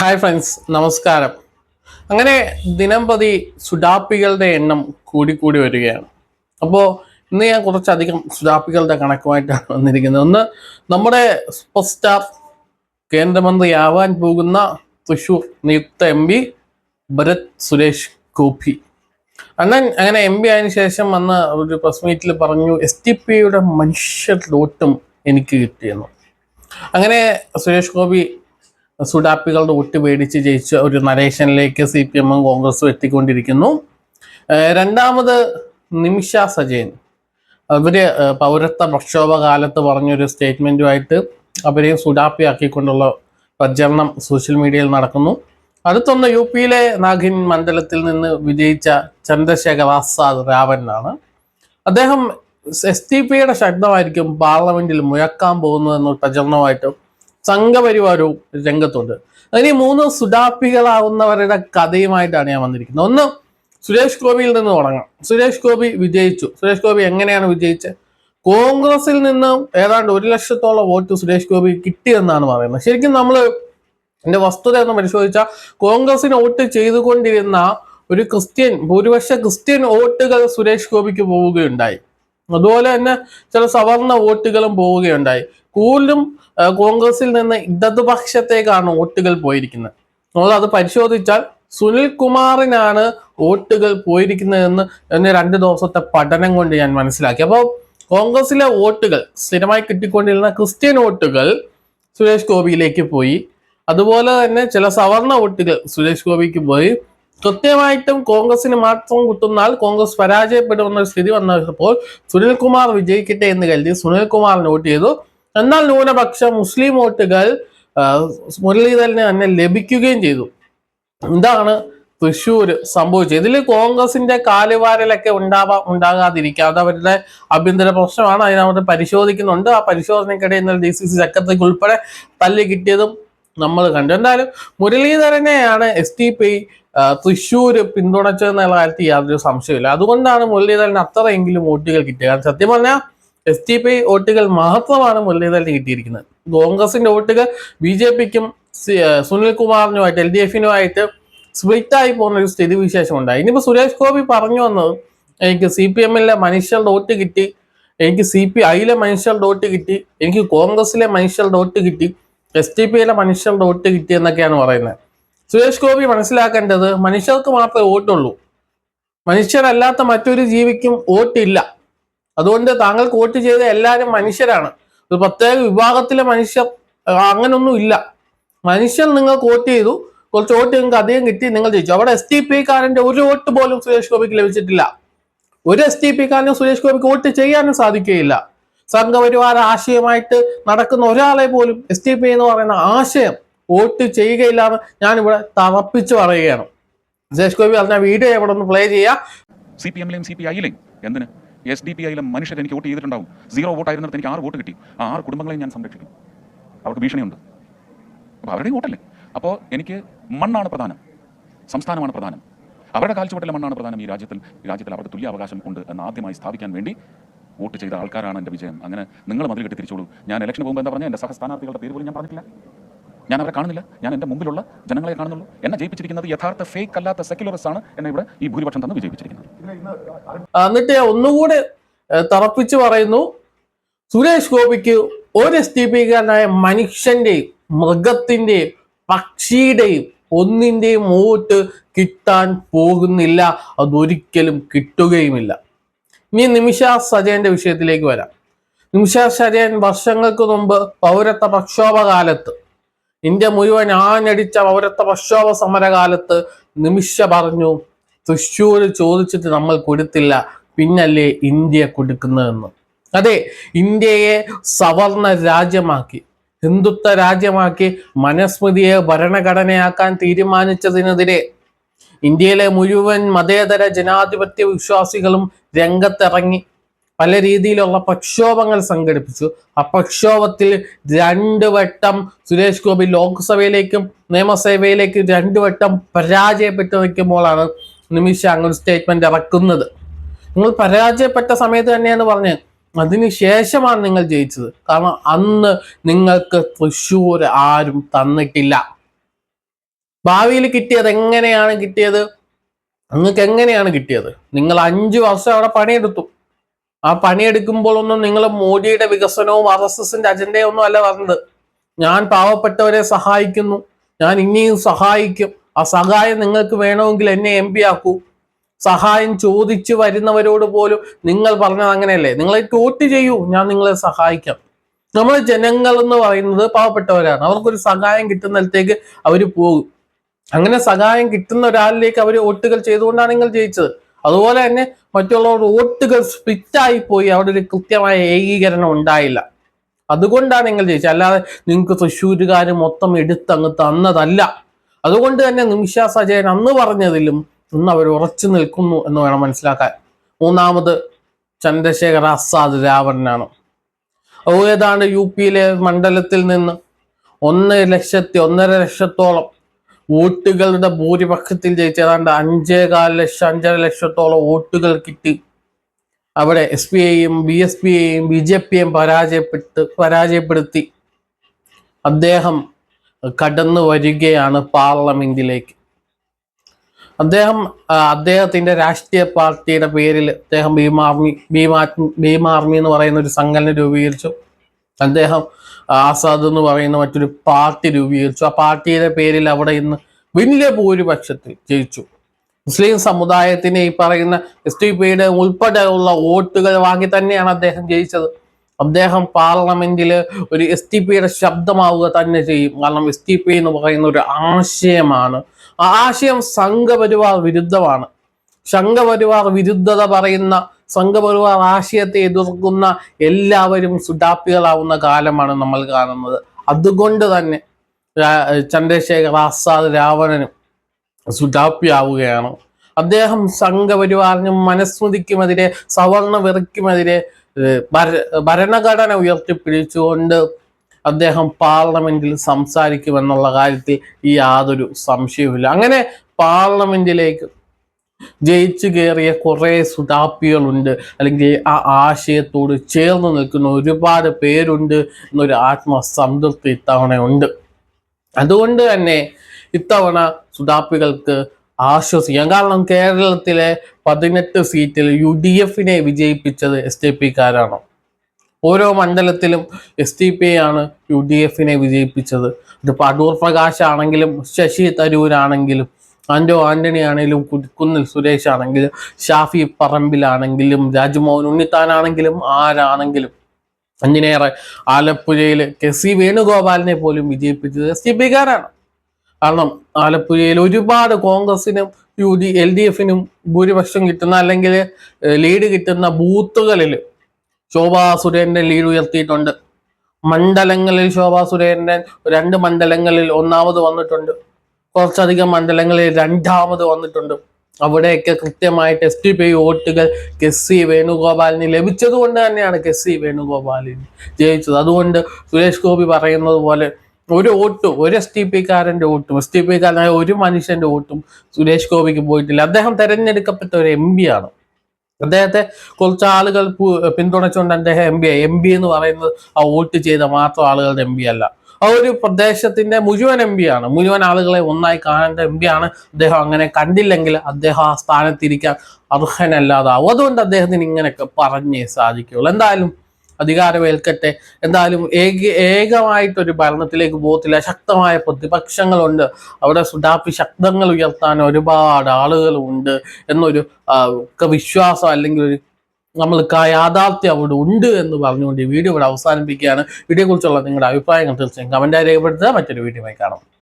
Hi friends നമസ്കാരം. അങ്ങനെ ദിനം പ്രതി സുഡാപ്പികളുടെ എണ്ണം കൂടിക്കൂടി വരികയാണ്. അപ്പോൾ ഇന്ന് ഞാൻ കുറച്ചധികം സുഡാപ്പികളുടെ കണക്കുമായിട്ടാണ് വന്നിരിക്കുന്നത്. ഒന്ന് നമ്മുടെ സൂപ്പർ സ്റ്റാർ കേന്ദ്രമന്ത്രിയാവാൻ പോകുന്ന തൃശൂർ നിയുക്ത എം പി ഭരത് സുരേഷ് ഗോപി. അണ്ണൻ അങ്ങനെ എം പി ആയതിനു ശേഷം വന്ന ഒരു പ്രസ് മീറ്റിൽ പറഞ്ഞു എസ് ടി പിയുടെ മനുഷ്യ ലോട്ടും എനിക്ക് കിട്ടിയെന്നു. അങ്ങനെ സുരേഷ് ഗോപി സുഡാപ്പികളുടെ വോട്ട് മേടിച്ച് ജയിച്ച ഒരു നരേഷനിലേക്ക് സി പി എമ്മും കോൺഗ്രസും എത്തിക്കൊണ്ടിരിക്കുന്നു. രണ്ടാമത് നിമിഷ സജയൻ. അവർ പൗരത്വ പ്രക്ഷോഭ കാലത്ത് പറഞ്ഞൊരു സ്റ്റേറ്റ്മെന്റുമായിട്ട് അവരെയും സുഡാപ്പിയാക്കിക്കൊണ്ടുള്ള പ്രചരണം സോഷ്യൽ മീഡിയയിൽ നടക്കുന്നു. അടുത്തൊന്ന് യു പിയിലെ നാഗിൻ മണ്ഡലത്തിൽ നിന്ന് വിജയിച്ച ചന്ദ്രശേഖർ ആസാദ് രാവനാണ് അദ്ദേഹം എസ് ടി പിയുടെ ശബ്ദമായിരിക്കും പാർലമെന്റിൽ മുഴക്കാൻ പോകുന്നതെന്നൊരു പ്രചരണമായിട്ട് സംഘപരിവാരവും രംഗത്തുണ്ട്. അതിന് മൂന്ന് സുഡാപ്പികളാവുന്നവരുടെ കഥയുമായിട്ടാണ് ഞാൻ വന്നിരിക്കുന്നത്. ഒന്ന് സുരേഷ് ഗോപിയിൽ നിന്ന് തുടങ്ങാം. സുരേഷ് ഗോപി വിജയിച്ചു. സുരേഷ് ഗോപി എങ്ങനെയാണ് വിജയിച്ചത്? കോൺഗ്രസിൽ നിന്ന് ഏതാണ്ട് ഒരു ലക്ഷത്തോളം വോട്ട് സുരേഷ് ഗോപി കിട്ടിയെന്നാണ് പറയുന്നത്. ശരിക്കും നമ്മൾ എന്റെ വസ്തുത എന്ന് പരിശോധിച്ചാൽ കോൺഗ്രസിന് വോട്ട് ചെയ്തുകൊണ്ടിരുന്ന ഒരു ക്രിസ്ത്യൻ ഭൂരിപക്ഷ ക്രിസ്ത്യൻ വോട്ടുകൾ സുരേഷ് ഗോപിക്ക് പോവുകയുണ്ടായി. അതുപോലെ തന്നെ ചില സവർണ വോട്ടുകളും പോവുകയുണ്ടായി. കൂടുതലും കോൺഗ്രസിൽ നിന്ന് ഇടതുപക്ഷത്തേക്കാണ് വോട്ടുകൾ പോയിരിക്കുന്നത്. നമ്മൾ അത് പരിശോധിച്ചാൽ സുനിൽ കുമാറിനാണ് വോട്ടുകൾ പോയിരിക്കുന്നതെന്ന് എന്നെ രണ്ട് ദിവസത്തെ പഠനം കൊണ്ട് ഞാൻ മനസ്സിലാക്കി. അപ്പോൾ കോൺഗ്രസിലെ വോട്ടുകൾ സ്ഥിരമായി കിട്ടിക്കൊണ്ടിരുന്ന ക്രിസ്ത്യൻ വോട്ടുകൾ സുരേഷ് ഗോപിയിലേക്ക് പോയി. അതുപോലെ തന്നെ ചില സവർണ വോട്ടുകൾ സുരേഷ് ഗോപിക്ക് പോയി. കൃത്യമായിട്ടും കോൺഗ്രസിന് മാത്രം കുത്തുന്നാൽ കോൺഗ്രസ് പരാജയപ്പെടുമെന്ന സ്ഥിതി വന്നപ്പോൾ സുനിൽകുമാർ വിജയിക്കട്ടെ എന്ന് കരുതി സുനിൽകുമാറിന് വോട്ട് ചെയ്തു. എന്നാൽ ന്യൂനപക്ഷ മുസ്ലിം വോട്ടുകൾ മുരളീധരനെ തന്നെ ലഭിക്കുകയും ചെയ്തു. ഇതാണ് തൃശ്ശൂർ സംഭവിച്ചത്? ഇതിൽ കോൺഗ്രസിന്റെ കാലുവാരലൊക്കെ ഉണ്ടാവാം ഉണ്ടാകാതിരിക്കാം. അത് അവരുടെ ആഭ്യന്തര പ്രശ്നമാണ്. അതിനവർ പരിശോധിക്കുന്നുണ്ട്. ആ പരിശോധനയ്ക്കിടെ ഇന്നലെ ഡി സി സി സെക്രട്ടറിക്ക് ഉൾപ്പെടെ തല്ലി കിട്ടിയതും നമ്മൾ കണ്ടു. എന്തായാലും മുരളീധരനെയാണ് എസ് ടി പി തൃശ്ശൂർ പിന്തുണച്ചതെന്നുള്ള കാര്യത്തിൽ യാതൊരു സംശയമില്ല അതുകൊണ്ടാണ് മുരളീധരൻ അത്രയെങ്കിലും വോട്ടുകൾ കിട്ടിയത്. കാരണം സത്യം പറഞ്ഞാൽ എസ് ടി പി വോട്ടുകൾ മാത്രമാണ് മുരളീധരന് കിട്ടിയിരിക്കുന്നത്. കോൺഗ്രസിന്റെ വോട്ടുകൾ ബി ജെ പിക്കും സുനിൽ കുമാറിനുമായിട്ട് എൽ ഡി എഫിനുമായിട്ട് സ്പ്ലിറ്റ് ആയി പോകുന്ന ഒരു സ്ഥിതി വിശേഷം ഉണ്ടായി ഇനിയിപ്പോ സുരേഷ് ഗോപി പറഞ്ഞു വന്നത് എനിക്ക് സി പി എമ്മിലെ മനുഷ്യരുടെ വോട്ട് കിട്ടി എനിക്ക് സി പി ഐയിലെ മനുഷ്യരുടെ വോട്ട് കിട്ടി എനിക്ക് കോൺഗ്രസിലെ മനുഷ്യരുടെ വോട്ട് കിട്ടി എസ് ടി പിയിലെ മനുഷ്യരുടെ വോട്ട് കിട്ടി എന്നൊക്കെയാണ് പറയുന്നത്. സുരേഷ് ഗോപി മനസ്സിലാക്കേണ്ടത് മനുഷ്യർക്ക് മാത്രമേ വോട്ടുള്ളൂ. മനുഷ്യരല്ലാത്ത മറ്റൊരു ജീവിക്കും വോട്ടില്ല. അതുകൊണ്ട് താങ്കൾ വോട്ട് ചെയ്ത എല്ലാവരും മനുഷ്യരാണ്. ഒരു പ്രത്യേക വിഭാഗത്തിലെ മനുഷ്യർ അങ്ങനൊന്നും ഇല്ല. മനുഷ്യൻ നിങ്ങൾ വോട്ട് ചെയ്തു കുറച്ച് വോട്ട് നിങ്ങൾക്ക് അധികം കിട്ടി നിങ്ങൾ ജയിച്ചു. അവിടെ എസ് ടി പി കാരന്റെ ഒരു വോട്ട് പോലും സുരേഷ് ഗോപിക്ക് ലഭിച്ചിട്ടില്ല. ഒരു എസ് ടി പി കാരനും സുരേഷ് ഗോപിക്ക് വോട്ട് ചെയ്യാനും സാധിക്കുകയില്ല. സംഘപരിവാര ആശയമായിട്ട് നടക്കുന്ന ഒരാളെ പോലും എസ് ടി പി എന്ന് പറയുന്ന ആശയം വോട്ട് ചെയ്യുകയില്ല എന്ന് ഞാനിവിടെ തറപ്പിച്ചു പറയുകയാണ്. സുരേഷ് ഗോപി പറഞ്ഞ വീഡിയോ ഇവിടെ ഒന്ന് പ്ലേ ചെയ്യാം സി പി എമ്മിലെയും സി പി ഐയിലെയും എസ് ഡി പി ഐയിലെ മനുഷ്യർ എനിക്ക് വോട്ട് ചെയ്തിട്ടുണ്ടാവും. സീറോ വോട്ട് ആയിരുന്നിടത്ത് എനിക്ക് ആറ് വോട്ട് കിട്ടി. ആ ആറ് കുടുംബങ്ങളെയും ഞാൻ സംരക്ഷിക്കും. അവർക്ക് ഭീഷണിയുണ്ട്. അപ്പോൾ അവരുടെ വോട്ടല്ലേ? അപ്പോൾ എനിക്ക് മണ്ണാണ് പ്രധാനം. സംസ്ഥാനമാണ് പ്രധാനം. അവരുടെ കാൽച്ചുവട്ടിലെ മണ്ണാണ് പ്രധാനം ഈ രാജ്യത്തിൽ. ഈ രാജ്യത്തിൽ അവർക്ക് തുല്യ അവകാശം ഉണ്ട് എന്ന് ആദ്യമായി സ്ഥാപിക്കാൻ വേണ്ടി വോട്ട് ചെയ്ത ആൾക്കാരാണ് എന്റെ വിജയം. അങ്ങനെ നിങ്ങൾ മതിൽ കെട്ടി തിരിച്ചോളൂ. ഞാൻ ഇലക്ഷന് പോകുമ്പോൾ എന്താ പറഞ്ഞാൽ എന്റെ സഹസ്ഥാനാർത്ഥികളുടെ പേര് പോലും ഞാൻ പറഞ്ഞിട്ടില്ല. ഞാൻ അവരെ കാണുന്നില്ല. ഞാൻ എന്റെ മുമ്പിലുള്ള ജനങ്ങളെ കാണുന്നുള്ളൂ. എന്നെ ജയിപ്പിച്ചിരിക്കുന്നത് യഥാർത്ഥ ഫേക്ക് അല്ലാത്ത സെക്യുലറിസ്റ്റ് ആണ് എന്നെ ഇവിടെ ഈ ഭൂരിപക്ഷം തന്ന് വിജയിപ്പിച്ചിരിക്കുന്നത്. എന്നിട്ട് ഒന്നുകൂടെ തറപ്പിച്ചു പറയുന്നു. സുരേഷ് ഗോപിക്ക് ഒരു എസ് ടി പി കാരനായ മനുഷ്യന്റെയും മൃഗത്തിന്റെയും പക്ഷിയുടെയും ഒന്നിന്റെയും വോട്ട് കിട്ടാൻ പോകുന്നില്ല. അതൊരിക്കലും കിട്ടുകയുമില്ല. ഇനി നിമിഷ സജയന്റെ വിഷയത്തിലേക്ക് വരാം. നിമിഷ സജയൻ വർഷങ്ങൾക്ക് മുമ്പ് പൗരത്വ പ്രക്ഷോഭ കാലത്ത് ഇന്ത്യ മുഴുവൻ ആഞ്ഞടിച്ച പൗരത്വ പ്രക്ഷോഭ സമരകാലത്ത് നിമിഷ പറഞ്ഞു തൃശ്ശൂർ ചോദിച്ചിട്ട് നമ്മൾ കൊടുത്തില്ല പിന്നല്ലേ ഇന്ത്യ കൊടുക്കുന്നതെന്ന്. അതെ ഇന്ത്യയെ സവർണ രാജ്യമാക്കി ഹിന്ദുത്വ രാജ്യമാക്കി മനസ്മൃതിയെ ഭരണഘടനയാക്കാൻ തീരുമാനിച്ചതിനെതിരെ ഇന്ത്യയിലെ മുഴുവൻ മതേതര ജനാധിപത്യ വിശ്വാസികളും രംഗത്തിറങ്ങി. പല രീതിയിലുള്ള പ്രക്ഷോഭങ്ങൾ സംഘടിപ്പിച്ചു. ആ പ്രക്ഷോഭത്തിൽ രണ്ട് വട്ടം സുരേഷ് ഗോപി ലോക്സഭയിലേക്കും നിയമസഭയിലേക്കും രണ്ട് വട്ടം പരാജയപ്പെട്ടു നിൽക്കുമ്പോഴാണ് നിമിഷ അങ്ങനെ സ്റ്റേറ്റ്മെന്റ് ഇറക്കുന്നത്. നിങ്ങൾ പരാജയപ്പെട്ട സമയത്ത് തന്നെയാണ് പറഞ്ഞത്. അതിനുശേഷമാണ് നിങ്ങൾ ജയിച്ചത്. കാരണം അന്ന് നിങ്ങൾക്ക് തൃശ്ശൂർ ആരും തന്നിട്ടില്ല. ഭാവിയിൽ കിട്ടിയത് എങ്ങനെയാണ് കിട്ടിയത്? നിങ്ങൾക്ക് എങ്ങനെയാണ് കിട്ടിയത്? നിങ്ങൾ അഞ്ചു വർഷം അവിടെ പണിയെടുത്തു. ആ പണിയെടുക്കുമ്പോഴൊന്നും നിങ്ങൾ മോഡിയുടെ വികസനവും ആർ എസ് എസിന്റെ അജണ്ടയൊന്നും അല്ല പറഞ്ഞത് ഞാൻ പാവപ്പെട്ടവരെ സഹായിക്കുന്നു. ഞാൻ ഇനിയും സഹായിക്കും. ആ സഹായം നിങ്ങൾക്ക് വേണമെങ്കിൽ എന്നെ എം പി ആക്കൂ. സഹായം ചോദിച്ചു വരുന്നവരോട് പോലും നിങ്ങൾ പറഞ്ഞത് അങ്ങനെയല്ലേ? നിങ്ങളെ തോട്ട് ചെയ്യൂ. ഞാൻ നിങ്ങളെ സഹായിക്കാം. നമ്മൾ ജനങ്ങൾ എന്ന് പറയുന്നത് പാവപ്പെട്ടവരാണ്. അവർക്കൊരു സഹായം കിട്ടുന്നിടത്തേക്ക് അവർ പോകും. അങ്ങനെ സഹായം കിട്ടുന്ന ഒരാളിലേക്ക് അവർ വോട്ടുകൾ ചെയ്തുകൊണ്ടാണ് നിങ്ങൾ ജയിച്ചത്. അതുപോലെ തന്നെ മറ്റുള്ളവർ വോട്ടുകൾ സ്പ്ലിറ്റായി പോയി അവിടെ ഒരു കൃത്യമായ ഏകീകരണം ഉണ്ടായില്ല. അതുകൊണ്ടാണ് നിങ്ങൾ ജയിച്ചത് അല്ലാതെ നിങ്ങൾക്ക് തൃശ്ശൂരുകാർ മൊത്തം എടുത്തങ്ങ് തന്നതല്ല. അതുകൊണ്ട് തന്നെ നിമിഷ സജയൻ അന്ന് പറഞ്ഞതിലും ഇന്ന് അവർ ഉറച്ചു നിൽക്കുന്നു എന്ന് വേണം മനസ്സിലാക്കാൻ. മൂന്നാമത് ചന്ദ്രശേഖർ ആസാദ് രാവണനാണ്. ഏതാണ്ട് യു പിയിലെ മണ്ഡലത്തിൽ നിന്ന്? ഒന്ന് ലക്ഷത്തി ഒന്നര ലക്ഷത്തോളം വോട്ടുകളുടെ ഭൂരിപക്ഷത്തിൽ ജയിച്ച ഏതാണ്ട് അഞ്ചേകാൽ ലക്ഷം അഞ്ചര ലക്ഷത്തോളം വോട്ടുകൾ കിട്ടി. അവിടെ എസ് പി ഐയും ബി എസ് പി ഐയും ബി ജെ പിയും പരാജയപ്പെട്ട് പരാജയപ്പെടുത്തി. അദ്ദേഹം കടന്നു വരികയാണ് പാർലമെന്റിലേക്ക്. അദ്ദേഹം അദ്ദേഹത്തിന്റെ രാഷ്ട്രീയ പാർട്ടിയുടെ പേരിൽ അദ്ദേഹം ഭീമാർമി ഭീമാ ഭീമാർമി എന്ന് പറയുന്ന ഒരു സംഘടന രൂപീകരിച്ചു. അദ്ദേഹം ആസാദ് എന്ന് പറയുന്ന മറ്റൊരു പാർട്ടി രൂപീകരിച്ചു. ആ പാർട്ടിയുടെ പേരിൽ അവിടെ ഇന്ന് വലിയ ഭൂരിപക്ഷത്തിൽ ജയിച്ചു. മുസ്ലിം സമുദായത്തിന് ഈ പറയുന്ന എസ് ടി പിയുടെ ഉൾപ്പെടെയുള്ള വോട്ടുകൾ വാങ്ങി തന്നെയാണ് അദ്ദേഹം ജയിച്ചത്. അദ്ദേഹം പാർലമെന്റിൽ ഒരു എസ് ടി പിയുടെ ശബ്ദമാവുക തന്നെ ചെയ്യും. കാരണം എസ് ടി പി എന്ന് പറയുന്ന ഒരു ആശയമാണ്. ആ ആശയം സംഘപരിവാർ വിരുദ്ധമാണ്. സംഘപരിവാർ വിരുദ്ധത പറയുന്ന സംഘപരിവാർ ആശയത്തെ എതിർക്കുന്ന എല്ലാവരും സുഡാപ്പികളാവുന്ന കാലമാണ് നമ്മൾ കാണുന്നത്. അതുകൊണ്ട് തന്നെ ചന്ദ്രശേഖർ ആസാദ് രാവണനും സുഡാപ്പിയാവുകയാണ്. അദ്ദേഹം സംഘപരിവാറിനും മനസ്മൃതിക്കുമെതിരെ സവർണ വെറുക്കുമെതിരെ ഭരണഘടന ഉയർത്തിപ്പിടിച്ചുകൊണ്ട് അദ്ദേഹം പാർലമെന്റിൽ സംസാരിക്കുമെന്നുള്ള കാര്യത്തിൽ യാതൊരു സംശയവുമില്ല. അങ്ങനെ പാർലമെന്റിലേക്ക് ജയിച്ചു കയറിയ കുറെ സുതാപ്പികളുണ്ട്. അല്ലെങ്കിൽ ആ ആശയത്തോട് ചേർന്ന് നിൽക്കുന്ന ഒരുപാട് പേരുണ്ട് എന്നൊരു ആത്മസംതൃപ്തി ഇത്തവണ ഉണ്ട് അതുകൊണ്ട് തന്നെ ഇത്തവണ സുതാപ്പികൾക്ക് ആശ്വസിക്കാം. കാരണം കേരളത്തിലെ പതിനെട്ട് സീറ്റിൽ യു ഡി എഫിനെ വിജയിപ്പിച്ചത് എസ് ഡി പിക്കാരാണ്. ഓരോ മണ്ഡലത്തിലും എസ് ഡി പി ആണ് യു ഡി എഫിനെ വിജയിപ്പിച്ചത്. ഇതിപ്പോൾ അടൂർ പ്രകാശ് ആണെങ്കിലും ശശി തരൂരാണെങ്കിലും ആൻഡോ ആന്റണി ആണെങ്കിലും കുന്നിൽ സുരേഷ് ആണെങ്കിലും ഷാഫി പറമ്പിലാണെങ്കിലും രാജ്മോഹൻ ഉണ്ണിത്താനാണെങ്കിലും ആരാണെങ്കിലും അഞ്ചിനേറെ ആലപ്പുഴയിൽ കെ സി വേണുഗോപാലിനെ പോലും വിജയിപ്പിച്ചത് എസ് ടി പിക്കാരാണ്. കാരണം ആലപ്പുഴയിൽ ഒരുപാട് കോൺഗ്രസിനും യു ഡി എൽ ഡി എഫിനും ഭൂരിപക്ഷം കിട്ടുന്ന അല്ലെങ്കിൽ ലീഡ് കിട്ടുന്ന ബൂത്തുകളിൽ ശോഭാ സുരേന്ദ്രൻ ലീഡ് ഉയർത്തിയിട്ടുണ്ട്. മണ്ഡലങ്ങളിൽ ശോഭാ സുരേന്ദ്രൻ രണ്ട് മണ്ഡലങ്ങളിൽ ഒന്നാമത് വന്നിട്ടുണ്ട്. കുറച്ചധികം മണ്ഡലങ്ങളിൽ രണ്ടാമത് വന്നിട്ടുണ്ട്. അവിടെയൊക്കെ കൃത്യമായിട്ട് എസ് ടി പി വോട്ടുകൾ കെ സി വേണുഗോപാലിന് ലഭിച്ചത് കൊണ്ട് തന്നെയാണ് കെ സി വേണുഗോപാലിന് ജയിച്ചത്. അതുകൊണ്ട് സുരേഷ് ഗോപി പറയുന്നത് പോലെ ഒരു വോട്ടും ഒരു എസ് ടി പി കാരന്റെ വോട്ടും എസ് ടി പി കാരനായ ഒരു മനുഷ്യന്റെ വോട്ടും സുരേഷ് ഗോപിക്ക് പോയിട്ടില്ല. അദ്ദേഹം തിരഞ്ഞെടുക്കപ്പെട്ട ഒരു എം പി ആണ്. അദ്ദേഹത്തെ കുറച്ച് ആളുകൾ പിന്തുണച്ചുകൊണ്ട് അദ്ദേഹം എം പി എം പി എന്ന് പറയുന്നത് ആ വോട്ട് ചെയ്ത മാത്രം ആളുകളുടെ എം പി അല്ല. ആ ഒരു പ്രദേശത്തിന്റെ മുഴുവൻ എം ആണ്. മുഴുവൻ ആളുകളെ ഒന്നായി കാണേണ്ട എം ആണ്. അദ്ദേഹം അങ്ങനെ കണ്ടില്ലെങ്കിൽ അദ്ദേഹം ആ സ്ഥാനത്തിരിക്കാൻ അർഹനല്ലാതാവും. അതുകൊണ്ട് അദ്ദേഹത്തിന് ഇങ്ങനെയൊക്കെ പറഞ്ഞേ സാധിക്കുകയുള്ളൂ. എന്തായാലും അധികാരമേൽക്കട്ടെ. എന്തായാലും ഏക ഏകമായിട്ടൊരു ഭരണത്തിലേക്ക് പോകത്തില്ല. ശക്തമായ പ്രതിപക്ഷങ്ങളുണ്ട്. അവിടെ സുഡാപ്പി ശബ്ദങ്ങൾ ഉയർത്താൻ ഒരുപാട് ആളുകളുണ്ട് എന്നൊരു വിശ്വാസം അല്ലെങ്കിൽ ഒരു നമ്മൾക്ക് ആ യാഥാർത്ഥ്യം അവിടെ ഉണ്ട് എന്ന് പറഞ്ഞുകൊണ്ട് ഈ വീഡിയോ ഇവിടെ അവസാനിപ്പിക്കുകയാണ്. വീഡിയോയെക്കുറിച്ചുള്ള നിങ്ങളുടെ അഭിപ്രായങ്ങൾ തീർച്ചയായും കമന്റായി രേഖപ്പെടുത്തുക. മറ്റൊരു വീഡിയോയുമായി കാണാം.